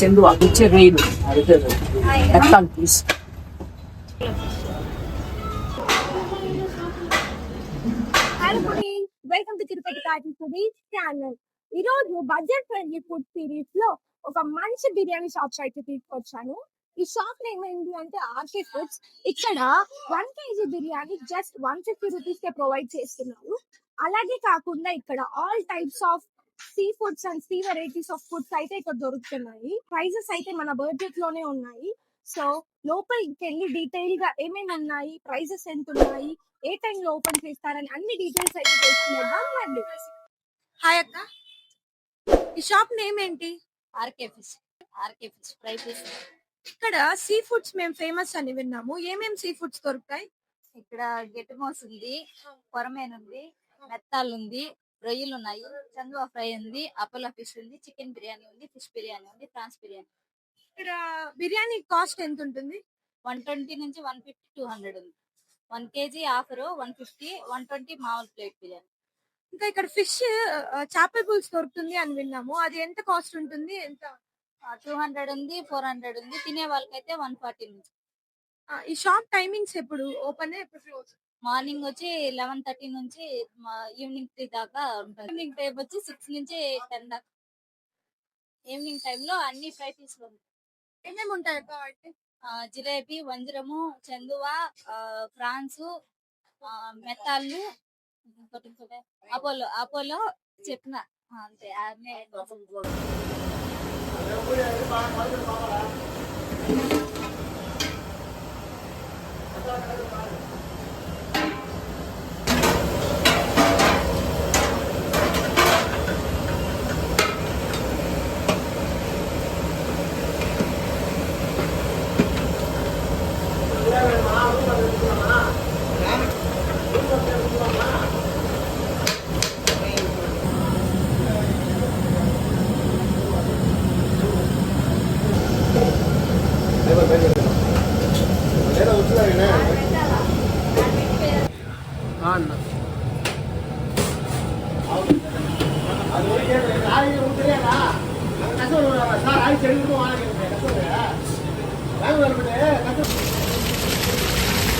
చెందు వచ్చే రైలు ఎత్తాను please welcome to Tirupati Kati Sudheer channel ఈ రోజు బడ్జెట్ ఫ్రెండ్లీ ఫుడ్ సిరీస్లో ఒక మంచి బిర్యానీ షాప్స్ అయితే తీసుకొచ్చాను. ఈ షాప్ నేమ్ ఏంటి అంటే ఆర్కే ఫుడ్స్ ఇక్కడ one KG biryani just one fifty rupees కే ప్రొవైడ్ చేస్తున్నారు. అలాగే కాకుండా ఇక్కడ all types of sea foods and sea varieties of foods అయితే ఇక్కడ దొరుకుతున్నాయి. ప్రైజెస్ అయితే మన బడ్జెట్లోనే ఉన్నాయి. సో లోపలికి వెళ్ళి డీటెయిల్గా ఏమేమి ఉన్నాయి ప్రైజెస్ ఎంత ఉన్నాయి ఏ టైం లో ఓపెన్ చేస్తారని అన్ని డీటెయిల్స్ అయితే తెలుసుకుందాం రండి. హాయ్ అక్క. ఈ షాప్ నేమ్ ఏంటి? RK fish. RK fish fry fish ఇక్కడ సీ ఫుడ్స్ మేము ఫేమస్ అని విన్నాము. ఏమేం సీ ఫుడ్స్ దొరుకుతాయి? ఇక్కడ గెట్ మోస్ ఉంది కొరమేన్ ఉంది మెత్తాలు ఉంది రొయ్యలు ఉన్నాయి చందువా ఫ్రై ఉంది అపోలో ఫిష్ ఉంది చికెన్ బిర్యానీ ఉంది ఫిష్ బిర్యానీ ఉంది ప్రాన్స్ బిర్యానీ. ఇక్కడ బిర్యానీ కాస్ట్ ఎంత ఉంటుంది? వన్ ట్వంటీ నుంచి వన్ ఫిఫ్టీ టూ హండ్రెడ్ ఉంది. One KG offer one fifty one twenty మామూలు ప్లేట్ బిర్యానీ. ఇంకా ఇక్కడ ఫిష్ చేపల పులుసు దొరుకుతుంది అని విన్నాము. అది ఎంత కాస్ట్ ఉంటుంది? ఎంత? టూ హండ్రెడ్ ఉంది ఫోర్ హండ్రెడ్ ఉంది తినే వాళ్ళకైతే వన్ ఫార్టీ నుంచి. ఈ షాప్ టైమింగ్స్ ఎప్పుడు? ఓపెన్ ఎప్పుడు క్లోజ్? మార్నింగ్ వచ్చి లెవెన్ థర్టీ నుంచి ఈవినింగ్ త్రీ దాకా ఉంటుంది ఈవినింగ్ టైం వచ్చి సిక్స్ నుంచి టెన్ దాకా. ఈవినింగ్ టైంలో అన్ని ఫ్రై పీస్లు ఉంటాయి. ఏమేమి ఉంటాయి ఆ, జిలేబీ వంజరము చందువ ఫ్రాన్స్ మెత్తాళ్ళు అపోలో అపోలో చెప్పిన అంతే అన్నీ అన్న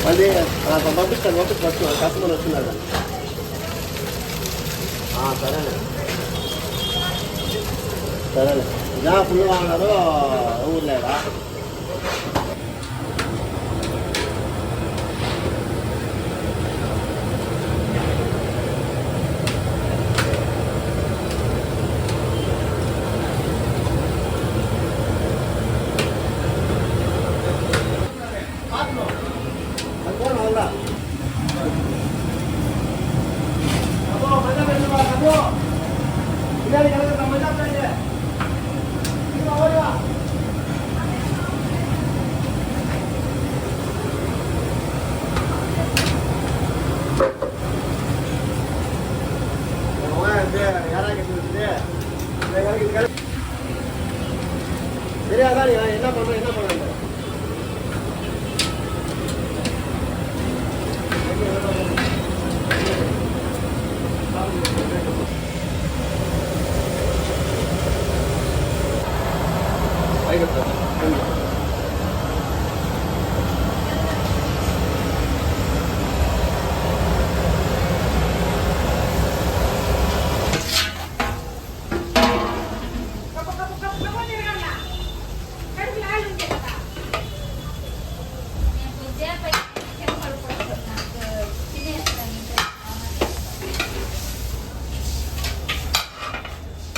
మళ్ళీ నాకు పంపిస్తాను పంపిస్తాను ఫస్ట్ కస్టమర్ వస్తున్నాడు ఆ, సరేలే సరేలే ఇదా ఫుల్ వాడినారు ఊర్లేడా தெரியாதான் என்ன பண்ணுறோம் என்ன பண்ணுறோம்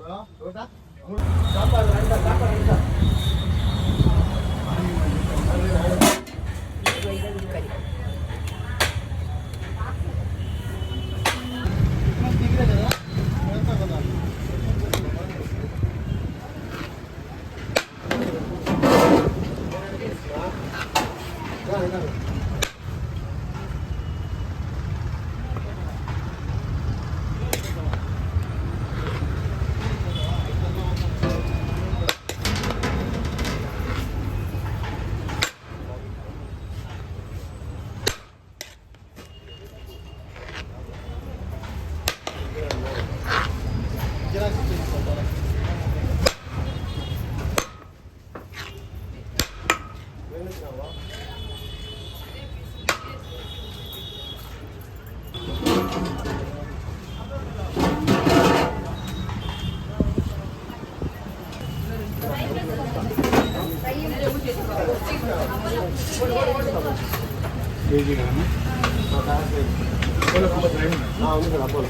走了走了咱咱过来咱过来咱来 கேஜி தானே போல போல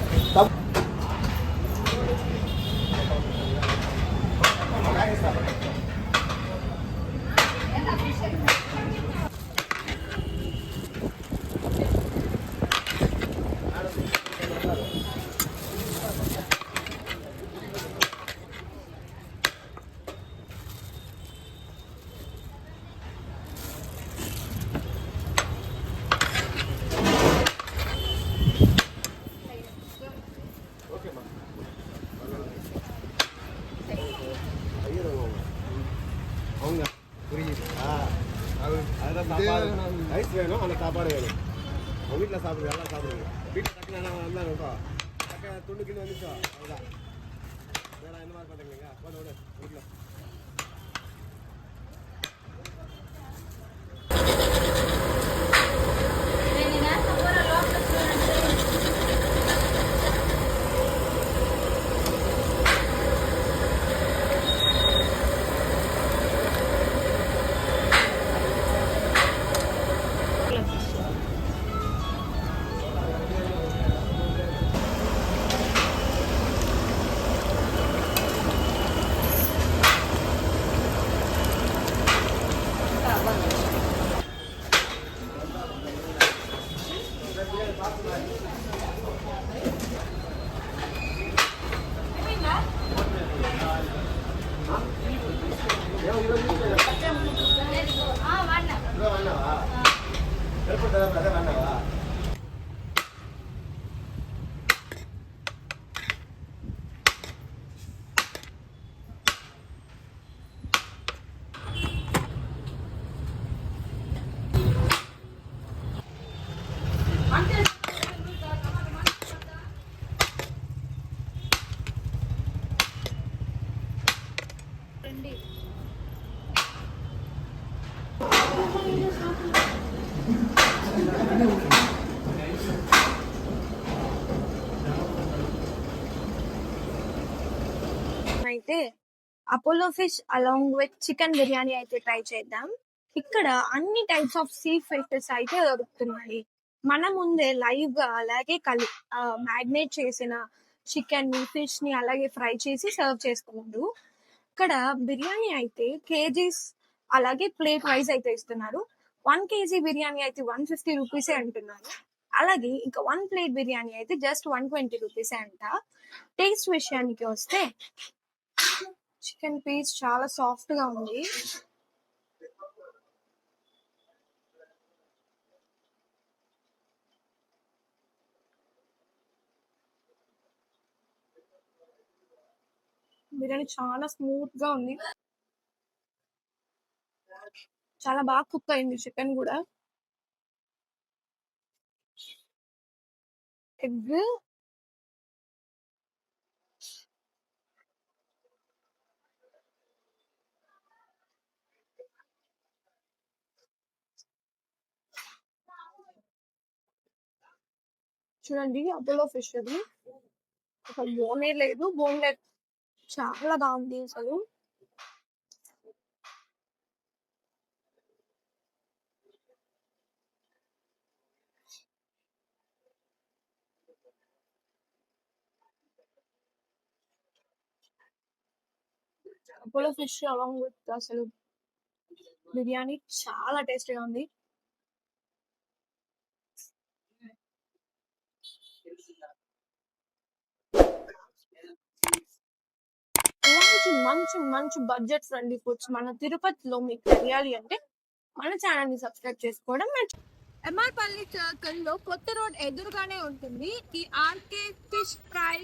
சாப்பாடு வேணும் உங்கள் வீட்டில் சாப்பிடுங்க நல்லா சாப்பிடுங்க. வீட்டில் டக்குனு என்ன வந்தாங்க இப்போ டக்கு துண்டு கிண்டு வந்துச்சோ அதுதான் வேற என்ன மாதிரி பண்ணுறீங்க போட விடு வீட்டில் வேண்டாவா అయితే Apollo fish along with chicken biryani అయితే ట్రై చేద్దాం. ఇక్కడ అన్ని టైప్స్ ఆఫ్ సీ ఫిషెస్ అయితే దొరుకుతున్నాయి. మన ముందే లైవ్గా అలాగే కలి మ్యాగ్నేట్ చేసిన చికెన్ని ఫిష్ని అలాగే ఫ్రై చేసి సర్వ్ చేస్తున్నారు ఇక్కడ బిర్యానీ అయితే కేజీస్ అలాగే ప్లేట్ వైజ్ అయితే ఇస్తున్నారు. వన్ కేజీ బిర్యానీ అయితే వన్ ఫిఫ్టీ రూపీసే అంటున్నారు. అలాగే ఇంకా వన్ ప్లేట్ బిర్యానీ అయితే జస్ట్ వన్ ట్వంటీ రూపీసే అంట. టేస్ట్ విషయానికి వస్తే చికెన్ పీస్ చాలా సాఫ్ట్గా ఉంది. బిర్యానీ చాలా స్మూత్గా ఉంది. చాలా బాగా కుక్ అయింది చికెన్ కూడా ఎగ్. చూడండి అపోలో ఫిష్ అది. అసలు బోనే లేదు. బోన్ లేదు చాలా బాగుంది అసలు. అపోలో ఫిష్ అలాంగ్ విత్ అసలు బిర్యానీ చాలా టేస్టీగా ఉంది. మంచి మంచి మంచి బడ్జెట్ ఫ్రెండ్లీ ఫుడ్స్ మన తిరుపతిలో మీకు తెలియాలి అంటే మన ఛానల్ని సబ్స్క్రైబ్ చేసుకోవడం మర్చి ఎంఆర్ పల్లి సర్కిల్లో కొత్త రోడ్ ఎదురుగానే ఉంటుంది. ఈ ఆర్కే ఫిష్ ఫ్రై